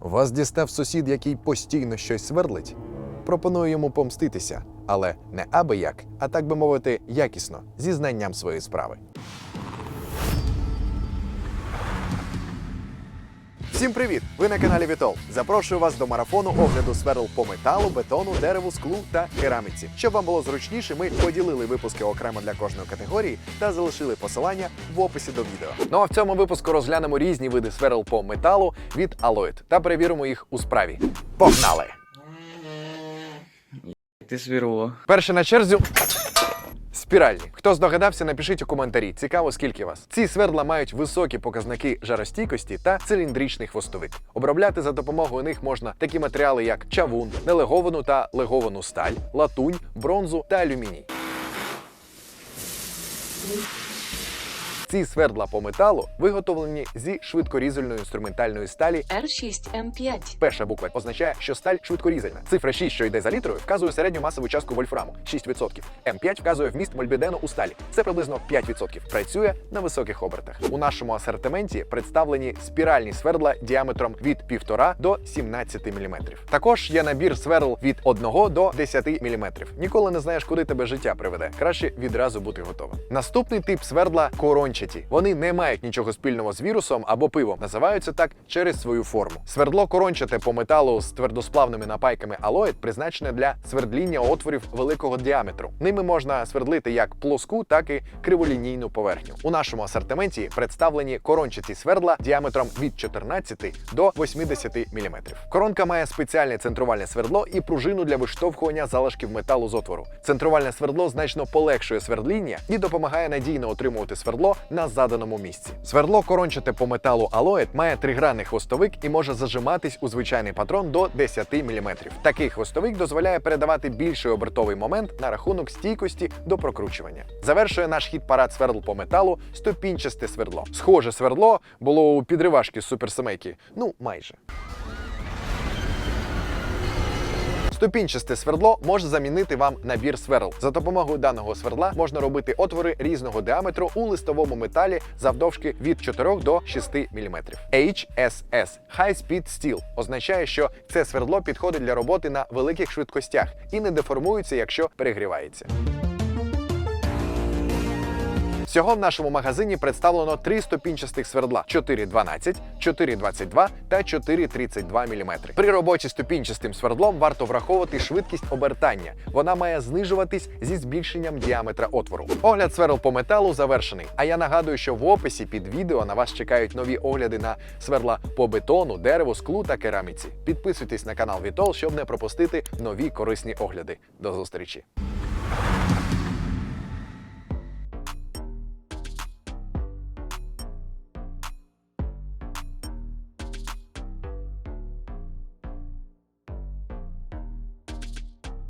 Вас дістав сусід, який постійно щось свердлить? Пропоную йому помститися, але не аби як, а так би мовити, якісно, зі знанням своєї справи. Всім привіт! Ви на каналі Вітол. Запрошую вас до марафону огляду сверл по металу, бетону, дереву, склу та кераміці. Щоб вам було зручніше, ми поділили випуски окремо для кожної категорії та залишили посилання в описі до відео. Ну а в цьому випуску розглянемо різні види сверл по металу від Alloyd та перевіримо їх у справі. Погнали! Ти свірло. Перше на черзі. Спіральні. Хто здогадався, напишіть у коментарі. Цікаво, скільки вас. Ці свердла мають високі показники жаростійкості та циліндричний хвостовик. Обробляти за допомогою них можна такі матеріали, як чавун, нелеговану та леговану сталь, латунь, бронзу та алюміній. Ці свердла по металу виготовлені зі швидкорізальної інструментальної сталі R6M5. Перша буква означає, що сталь швидкорізальна. Цифра 6, що йде за літрою, вказує середню масову частку вольфраму 6%. М5 вказує вміст мольбідену у сталі. Це приблизно 5%. Працює на високих обертах. У нашому асортименті представлені спіральні свердла діаметром від 1,5 до 17 мм. Також є набір сверл від 1 до 10 мм. Ніколи не знаєш, куди тебе життя приведе. Краще відразу бути готовим. Наступний тип свердла корончаті. Вони не мають нічого спільного з вірусом або пивом. Називаються так через свою форму. Свердло корончате по металу з твердосплавними напайками алоїд призначене для свердління отворів великого діаметру. Ними можна свердлити як плоску, так і криволінійну поверхню. У нашому асортименті представлені корончаті свердла діаметром від 14 до 80 мм. Коронка має спеціальне центрувальне свердло і пружину для виштовхування залишків металу з отвору. Центрувальне свердло значно полегшує свердління і допомагає надійно отримувати свердло на заданому місці. Свердло корончате по металу алоїд має тригранний хвостовик і може зажиматись у звичайний патрон до 10 мм. Такий хвостовик дозволяє передавати більший обертовий момент на рахунок стійкості до прокручування. Завершує наш хід парад свердл по металу ступінчасте свердло. Схоже свердло було у підривашки суперсемейки. Ну, майже. Ступінчасте свердло може замінити вам набір сверл. За допомогою даного свердла можна робити отвори різного діаметру у листовому металі завдовжки від 4 до 6 мм. HSS High Speed Steel означає, що це свердло підходить для роботи на великих швидкостях і не деформується, якщо перегрівається. Всього в нашому магазині представлено три ступінчастих свердла: 4,12, 4,22 та 4,32 мм. При роботі ступінчастим свердлом варто враховувати швидкість обертання. Вона має знижуватись зі збільшенням діаметра отвору. Огляд сверл по металу завершений. А я нагадую, що в описі під відео на вас чекають нові огляди на сверла по бетону, дереву, склу та кераміці. Підписуйтесь на канал Вітол, щоб не пропустити нові корисні огляди. До зустрічі!